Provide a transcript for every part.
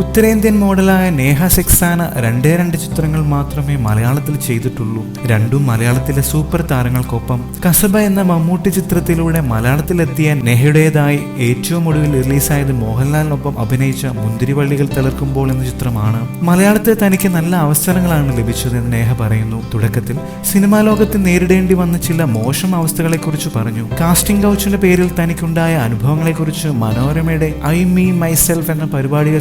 ഉത്തരേന്ത്യൻ മോഡലായ നേഹ സെക്സാന രണ്ടേ രണ്ട് ചിത്രങ്ങൾ മാത്രമേ മലയാളത്തിൽ ചെയ്തിട്ടുള്ളൂ. രണ്ടും മലയാളത്തിലെ സൂപ്പർ താരങ്ങൾക്കൊപ്പം. കസബ എന്ന മമ്മൂട്ടി ചിത്രത്തിലൂടെ മലയാളത്തിലെത്തിയ നെഹയുടേതായി ഏറ്റവും ഒടുവിൽ റിലീസായത് മോഹൻലാലിനൊപ്പം അഭിനയിച്ച മുന്തിരിവള്ളികൾ തളിർക്കുമ്പോൾ എന്ന ചിത്രമാണ്. മലയാളത്തിൽ തനിക്ക് നല്ല അവസരങ്ങളാണ് ലഭിച്ചതെന്ന് നേഹ പറയുന്നു. തുടക്കത്തിൽ സിനിമാ ലോകത്ത് നേരിടേണ്ടി വന്ന ചില മോശം അവസ്ഥകളെക്കുറിച്ച് പറഞ്ഞു. കാസ്റ്റിംഗ് കൗച്ചിന്റെ പേരിൽ തനിക്കുണ്ടായ അനുഭവങ്ങളെക്കുറിച്ച് മനോരമയുടെ ഐ മീ മൈസെൽഫ് എന്ന പരിപാടിയിൽ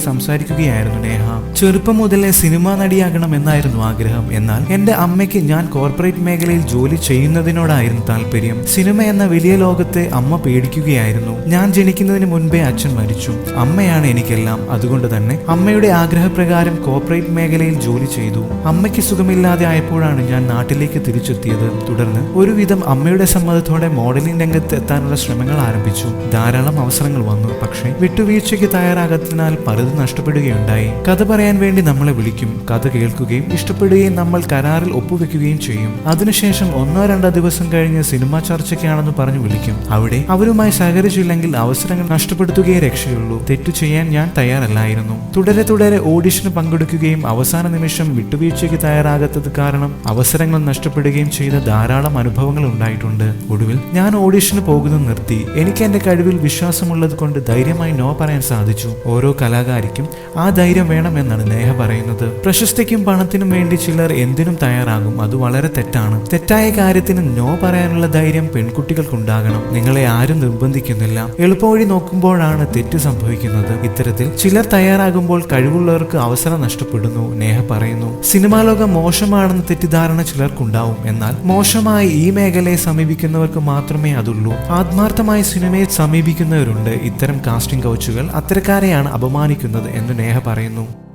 സംസാരിക്കുകയായിരുന്നു നേഹ. ചെറുപ്പം മുതലേ സിനിമാ നടിയാകണം എന്നായിരുന്നു ആഗ്രഹം. എന്നാൽ എന്റെ അമ്മയ്ക്ക് ഞാൻ കോർപ്പറേറ്റ് മേഖലയിൽ ജോലി ചെയ്യുന്നതിനോടായിരുന്നു താല്പര്യം. സിനിമ എന്ന വലിയ ലോകത്തെ അമ്മ പേടിക്കുകയായിരുന്നു. ഞാൻ ജനിക്കുന്നതിന് മുൻപേ അച്ഛൻ മരിച്ചു. അമ്മയാണ് എനിക്കെല്ലാം. അതുകൊണ്ട് തന്നെ അമ്മയുടെ ആഗ്രഹപ്രകാരം കോർപ്പറേറ്റ് മേഖലയിൽ ജോലി ചെയ്തു. അമ്മയ്ക്ക് സുഖമില്ലാതെ ആയപ്പോഴാണ് ഞാൻ നാട്ടിലേക്ക് തിരിച്ചെത്തിയത്. തുടർന്ന് ഒരുവിധം അമ്മയുടെ സമ്മതത്തോടെ മോഡലിംഗ് രംഗത്ത് എത്താനുള്ള ശ്രമങ്ങൾ ആരംഭിച്ചു. ധാരാളം അവസരങ്ങൾ വന്നു. പക്ഷേ വിട്ടുവീഴ്ചയ്ക്ക് തയ്യാറാകാത്തതിനാൽ പലതും നഷ്ടപ്പെടുകയുണ്ടായി കഥ പറയാൻ വേണ്ടി നമ്മളെ വിളിക്കും. കഥ കേൾക്കുകയും ഇഷ്ടപ്പെടുകയും നമ്മൾ കരാറിൽ ഒപ്പുവെക്കുകയും ചെയ്യും. അതിനുശേഷം ഒന്നോ രണ്ടോ ദിവസം കഴിഞ്ഞ് സിനിമാ ചർച്ചയ്ക്കാണെന്ന് പറഞ്ഞു വിളിക്കും. അവിടെ അവരുമായി സഹകരിച്ചില്ലെങ്കിൽ അവസരങ്ങൾ നഷ്ടപ്പെടുത്തുകയേ രക്ഷയുള്ളൂ. തെറ്റു ചെയ്യാൻ ഞാൻ തയ്യാറല്ലായിരുന്നു. തുടരെ തുടരെ ഓഡിഷന് പങ്കെടുക്കുകയും അവസാന നിമിഷം വിട്ടുവീഴ്ചയ്ക്ക് തയ്യാറാകാത്തത് കാരണം അവസരങ്ങൾ നഷ്ടപ്പെടുകയും ചെയ്ത ധാരാളം അനുഭവങ്ങൾ ഉണ്ടായിട്ടുണ്ട്. ഒടുവിൽ ഞാൻ ഓഡിഷന് പോകുന്നത് നിർത്തി. എനിക്ക് എന്റെ കഴിവിൽ വിശ്വാസമുള്ളത് കൊണ്ട് ധൈര്യമായി നോ പറയാൻ സാധിച്ചു. ഓരോ കലാകാരിക്കും ആ ധൈര്യം വേണമെന്നാണ് നേഹ പറയുന്നത്. പ്രശസ്തിക്കും പണത്തിനും വേണ്ടി ചിലർ എന്തിനും തയ്യാറാകും. അത് വളരെ തെറ്റാണ്. തെറ്റായ കാര്യത്തിന് നോ പറയാനുള്ള ധൈര്യം പെൺകുട്ടികൾക്കുണ്ടാകണം. നിങ്ങളെ ആരും നിർബന്ധിക്കുന്നില്ല. എളുപ്പവഴി നോക്കുമ്പോഴാണ് തെറ്റ് സംഭവിക്കുന്നത്. ഇത്തരത്തിൽ ചിലർ തയ്യാറാകുമ്പോൾ കഴിവുള്ളവർക്ക് അവസരം നഷ്ടപ്പെടുന്നു. നേഹ പറയുന്നു സിനിമാ ലോകം മോശമാണെന്ന തെറ്റിദ്ധാരണ ചിലർക്കുണ്ടാവും. എന്നാൽ മോശമായി ഈ മേഖലയെ സമീപിക്കുന്നവർക്ക് മാത്രമേ അതുള്ളൂ. ആത്മാർത്ഥമായി സിനിമയെ സമീപിക്കുന്നവരുണ്ട്. ഇത്തരം കാസ്റ്റിംഗ് കൗച്ചുകൾ അത്തരക്കാരെയാണ് അപമാനിക്കുന്നത് എന്ന് നേഹ പറയുന്നു.